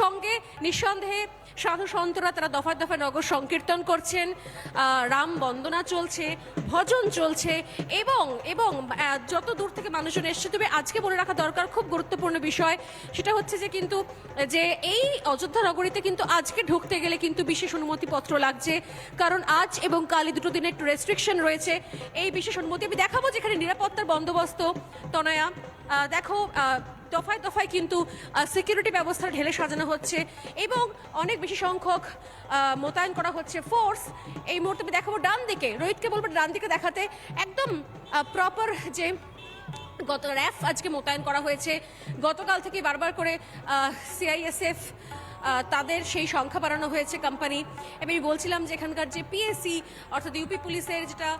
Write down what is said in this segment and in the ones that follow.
সঙ্গে নিঃসন্দেহে সাধু সন্তরা তারা দফায় দফায় নগর সংকীর্তন করছেন রাম বন্দনা চলছে, ভজন চলছে এবং এবং যত দূর থেকে মানুষজন এসছে, তবে আজকে মনে রাখা দরকার খুব গুরুত্বপূর্ণ বিষয়, সেটা হচ্ছে যে কিন্তু, যে এই অযোধ্যা নগরীতে কিন্তু আজকে ঢুকতে গেলে কিন্তু বিশেষ অনুমতিপত্র লাগছে, কারণ আজ এবং কাল দুটো দিনের একটু রেস্ট্রিকশন রয়েছে, এই বিশেষ অনুমতি আমি দেখাবো যেখানে নিরাপত্তার বন্দোবস্ত, তনয়া। দেখো দফায় দফায় কিন্তু সিকিউরিটি ব্যবস্থা ঢেলে সাজানো হচ্ছে এবং অনেক বেশি সংখ্যক মোতায়েন করা হচ্ছে ফোর্স এই মুহূর্তে আমি দেখাবো ডান দিকে, রোহিতকে বলব ডান দিকে দেখাতে একদম প্রপার যে গত র্যাফ আজকে মোতায়েন করা হয়েছে। গতকাল থেকে বারবার করে সিআইএসএফ তাদের সেই সংখ্যা বাড়ানো হয়েছে কোম্পানি এবং আমি বলছিলাম যে এখানকার যে পিএসসি অর্থাৎ ইউপি পুলিশের যেটা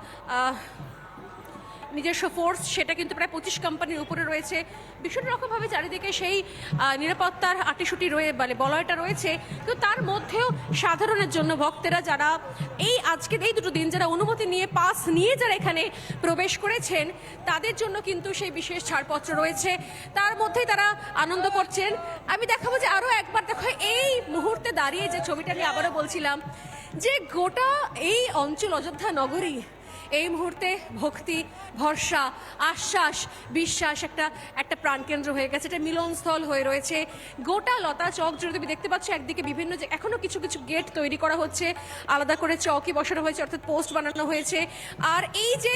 নিজস্ব ফোর্স সেটা কিন্তু প্রায় পঁচিশ কোম্পানির উপরে রয়েছে। ভীষণ রকমভাবে চারিদিকে সেই নিরাপত্তার আটিসুটি রয়ে মানে বলয়টা রয়েছে। কিন্তু তার মধ্যেও সাধারণের জন্য ভক্তেরা যারা এই আজকের এই দুটো দিন যারা অনুমতি নিয়ে পাস নিয়ে যারা এখানে প্রবেশ করেছেন, তাদের জন্য কিন্তু সেই বিশেষ ছাড়পত্র রয়েছে। তার মধ্যেই তারা আনন্দ করছেন। আমি দেখাবো যে আরও একবার দেখো, এই মুহূর্তে দাঁড়িয়ে যে ছবিটা আমি আবারও বলছিলাম, যে গোটা এই অঞ্চল অযোধ্যা নগরী এই মুহূর্তে ভক্তি, ভরসা, আশ্বাস, বিশ্বাস একটা একটা প্রাণকেন্দ্র হয়ে গেছে। এটা মিলনস্থল হয়ে রয়েছে। গোটা লতা চক জুড়ে তুমি দেখতে পাচ্ছ, একদিকে বিভিন্ন যে এখনও কিছু কিছু গেট তৈরি করা হচ্ছে। আলাদা করে চকই বসানো হয়েছে, অর্থাৎ পোস্ট বানানো হয়েছে। আর এই যে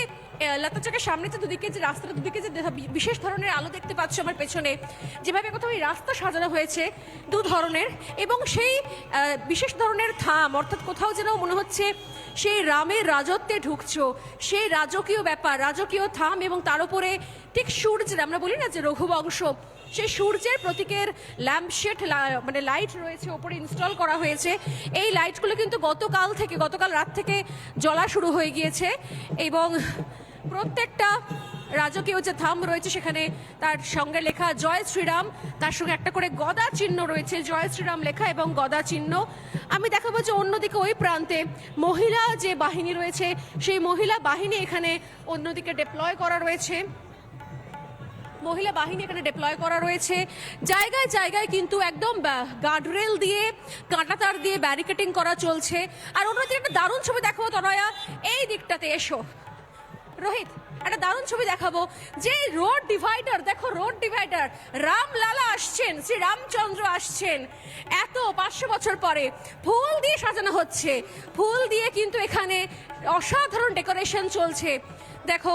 লতা চকের সামনে তো দুদিকে যে রাস্তাটা, দুদিকে যে বিশেষ ধরনের আলো দেখতে পাচ্ছ আমার পেছনে, যেভাবে কোথাও এই রাস্তা সাজানো হয়েছে দু ধরনের এবং সেই বিশেষ ধরনের থাম, অর্থাৎ কোথাও যেন মনে হচ্ছে সেই রামের রাজত্বে ঢুকছো। সেই রাজকীয় ব্যাপার, রাজকীয় থাম এবং তার উপরে ঠিক সূর্যের, আমরা বলি না যে রঘুবংশ, সেই সূর্যের প্রতীকের ল্যাম্পশেড মানে লাইট রয়েছে, ওপরে ইনস্টল করা হয়েছে। এই লাইটগুলো কিন্তু গতকাল থেকে, গতকাল রাত থেকে জ্বলা শুরু হয়ে গিয়েছে এবং প্রত্যেকটা রাজকীয় যে থাম রয়েছে সেখানে তার সঙ্গে লেখা জয় শ্রীরাম, তার সঙ্গে একটা করে গদা চিহ্ন রয়েছে, জয় শ্রীরাম লেখা এবং গদা চিহ্ন। আমি দেখাবো যে অন্যদিকে ওই প্রান্তে মহিলা যে বাহিনী রয়েছে, সেই মহিলা বাহিনী এখানে অন্যদিকে ডিপ্লয় করা রয়েছে। মহিলা বাহিনী এখানে ডিপ্লয় করা রয়েছে। জায়গায় জায়গায় কিন্তু একদম গার্ডরেল দিয়ে, কাঁটাতার দিয়ে ব্যারিকেটিং করা চলছে। আর অন্যদিকে একটা দারুণ ছবি দেখাবো, তনয়া। এই দিকটাতে এসো। রোহিত, একটা দারুণ ছবি দেখাবো। যে রোড ডিভাইডার দেখো রোড ডিভাইডার রামলালা আসছেন, শ্রী রামচন্দ্র আসছেন। এত পাঁচশো বছর পরে ফুল দিয়ে সাজানো হচ্ছে। ফুল দিয়ে কিন্তু এখানে অসাধারণ ডেকোরেশন চলছে। দেখো